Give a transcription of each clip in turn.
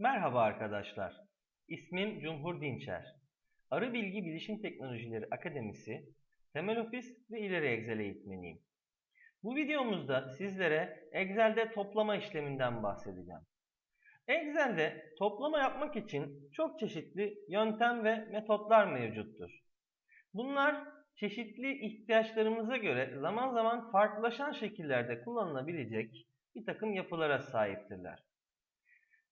Merhaba arkadaşlar. İsmim Cumhur Dinçer. Arı Bilgi Bilişim Teknolojileri Akademisi, Temel Ofis ve İleri Excel eğitmeniyim. Bu videomuzda sizlere Excel'de toplama işleminden bahsedeceğim. Excel'de toplama yapmak için çok çeşitli yöntem ve metotlar mevcuttur. Bunlar çeşitli ihtiyaçlarımıza göre zaman zaman farklılaşan şekillerde kullanılabilecek bir takım yapılara sahiptirler.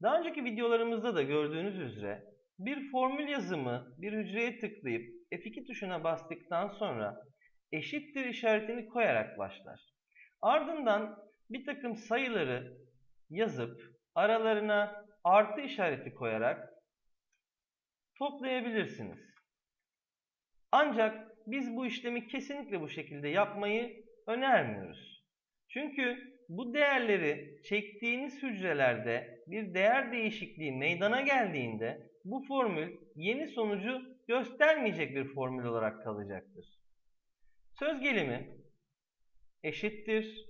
Daha önceki videolarımızda da gördüğünüz üzere bir formül yazımı bir hücreye tıklayıp F2 tuşuna bastıktan sonra eşittir işaretini koyarak başlar. Ardından bir takım sayıları yazıp aralarına artı işareti koyarak toplayabilirsiniz. Ancak biz bu işlemi kesinlikle bu şekilde yapmayı önermiyoruz. Çünkü bu değerleri çektiğiniz hücrelerde bir değer değişikliği meydana geldiğinde bu formül yeni sonucu göstermeyecek bir formül olarak kalacaktır. Söz gelimi eşittir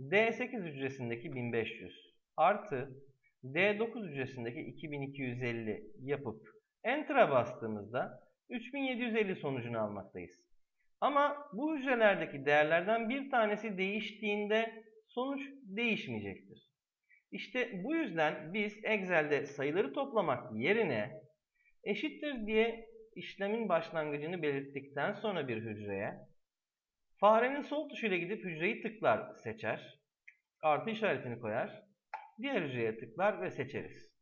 D8 hücresindeki 1500 artı D9 hücresindeki 2250 yapıp Enter'a bastığımızda 3750 sonucunu almaktayız. Ama bu hücrelerdeki değerlerden bir tanesi değiştiğinde sonuç değişmeyecektir. İşte bu yüzden biz Excel'de sayıları toplamak yerine eşittir diye işlemin başlangıcını belirttikten sonra bir hücreye farenin sol tuşuyla gidip hücreyi tıklar seçer. Artı işaretini koyar. Diğer hücreye tıklar ve seçeriz.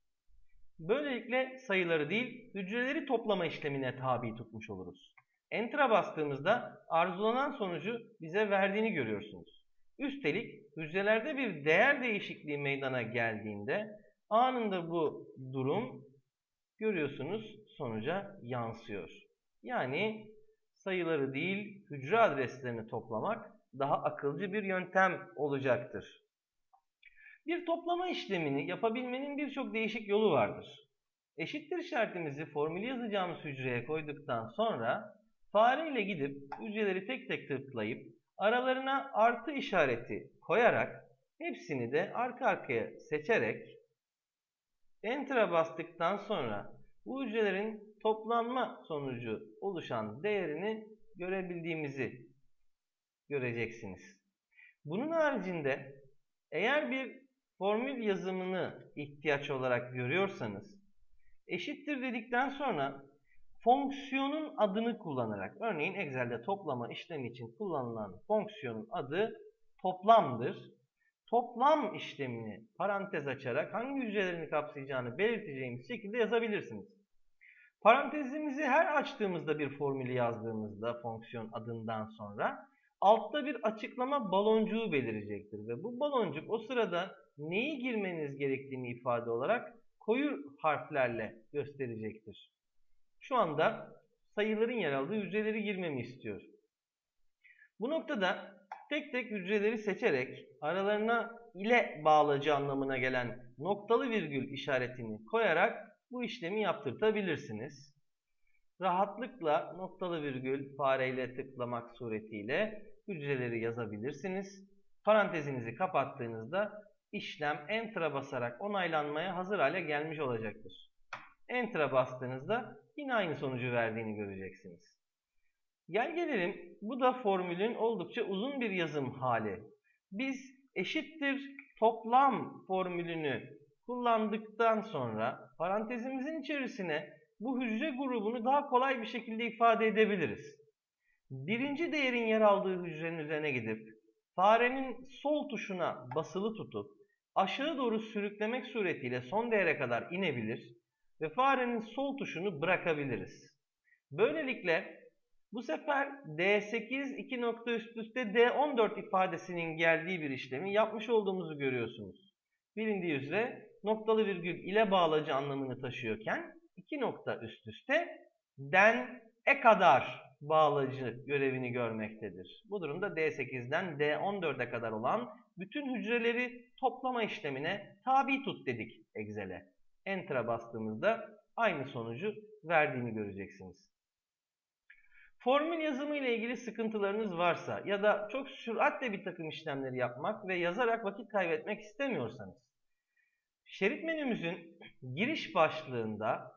Böylelikle sayıları değil hücreleri toplama işlemine tabi tutmuş oluruz. Enter'a bastığımızda arzulanan sonucu bize verdiğini görüyorsunuz. Üstelik hücrelerde bir değer değişikliği meydana geldiğinde anında bu durum görüyorsunuz sonuca yansıyor. Yani sayıları değil hücre adreslerini toplamak daha akılcı bir yöntem olacaktır. Bir toplama işlemini yapabilmenin birçok değişik yolu vardır. Eşittir işaretimizi formülü yazacağımız hücreye koyduktan sonra Fare ile gidip hücreleri tek tek tıklayıp aralarına artı işareti koyarak hepsini de arka arkaya seçerek Enter'a bastıktan sonra bu hücrelerin toplanma sonucu oluşan değerini görebildiğimizi göreceksiniz. Bunun haricinde eğer bir formül yazımını ihtiyaç olarak görüyorsanız eşittir dedikten sonra fonksiyonun adını kullanarak, örneğin Excel'de toplama işlemi için kullanılan fonksiyonun adı toplamdır. Toplam işlemini parantez açarak hangi hücrelerini kapsayacağını belirteceğimiz şekilde yazabilirsiniz. Parantezimizi her açtığımızda bir formülü yazdığımızda fonksiyon adından sonra altta bir açıklama baloncuğu belirecektir. Ve bu baloncuk o sırada neyi girmeniz gerektiğini ifade olarak koyu harflerle gösterecektir. Şu anda sayıların yer aldığı hücreleri girmemi istiyor. Bu noktada tek tek hücreleri seçerek aralarına ile bağlacı anlamına gelen noktalı virgül işaretini koyarak bu işlemi yaptırtabilirsiniz. Rahatlıkla noktalı virgül fareyle tıklamak suretiyle hücreleri yazabilirsiniz. Parantezinizi kapattığınızda işlem Enter'a basarak onaylanmaya hazır hale gelmiş olacaktır. Enter'a bastığınızda yine aynı sonucu verdiğini göreceksiniz. Gel gelelim bu da formülün oldukça uzun bir yazım hali. Biz eşittir toplam formülünü kullandıktan sonra parantezimizin içerisine bu hücre grubunu daha kolay bir şekilde ifade edebiliriz. Birinci değerin yer aldığı hücrenin üzerine gidip farenin sol tuşuna basılı tutup aşağı doğru sürüklemek suretiyle son değere kadar inebilir ve farenin sol tuşunu bırakabiliriz. Böylelikle bu sefer D8 2 nokta üst üste D14 ifadesinin geldiği bir işlemi yapmış olduğumuzu görüyorsunuz. Bilindiği üzere noktalı virgül ile bağlacı anlamını taşıyorken iki nokta üst üste den e kadar bağlacı görevini görmektedir. Bu durumda D8'den D14'e kadar olan bütün hücreleri toplama işlemine tabi tut dedik Excel'e. Enter'a bastığımızda aynı sonucu verdiğini göreceksiniz. Formül yazımı ile ilgili sıkıntılarınız varsa ya da çok süratle bir takım işlemleri yapmak ve yazarak vakit kaybetmek istemiyorsanız Şerit menümüzün giriş başlığında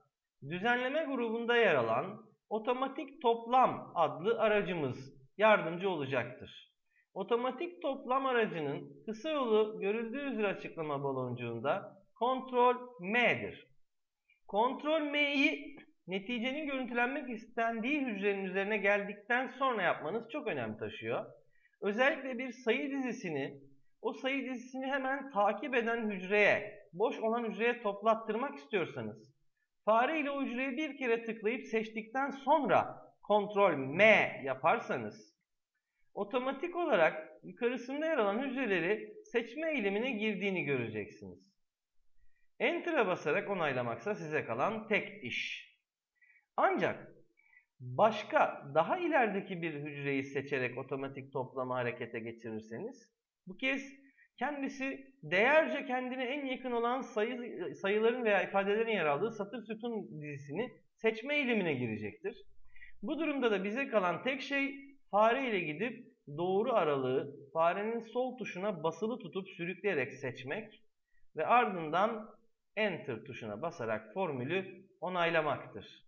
düzenleme grubunda yer alan otomatik toplam adlı aracımız yardımcı olacaktır. Otomatik toplam aracının kısa yolu görüldüğü üzere açıklama baloncuğunda kontrol M'dir. Kontrol M'yi neticenin görüntülenmek istendiği hücrenin üzerine geldikten sonra yapmanız çok önem taşıyor. Özellikle bir sayı dizisini o sayı dizisini hemen takip eden hücreye, boş olan hücreye toplattırmak istiyorsanız fare ile o hücreyi bir kere tıklayıp seçtikten sonra kontrol M yaparsanız otomatik olarak yukarısında yer alan hücreleri seçme eğilimine girdiğini göreceksiniz. Enter'a basarak onaylamaksa size kalan tek iş. Ancak başka daha ilerideki bir hücreyi seçerek otomatik toplama harekete geçirirseniz bu kez kendisi değerce kendine en yakın olan sayı, sayıların veya ifadelerin yer aldığı satır sütun dizisini seçme eğilimine girecektir. Bu durumda da bize kalan tek şey fare ile gidip doğru aralığı farenin sol tuşuna basılı tutup sürükleyerek seçmek ve ardından Enter tuşuna basarak formülü onaylamaktır.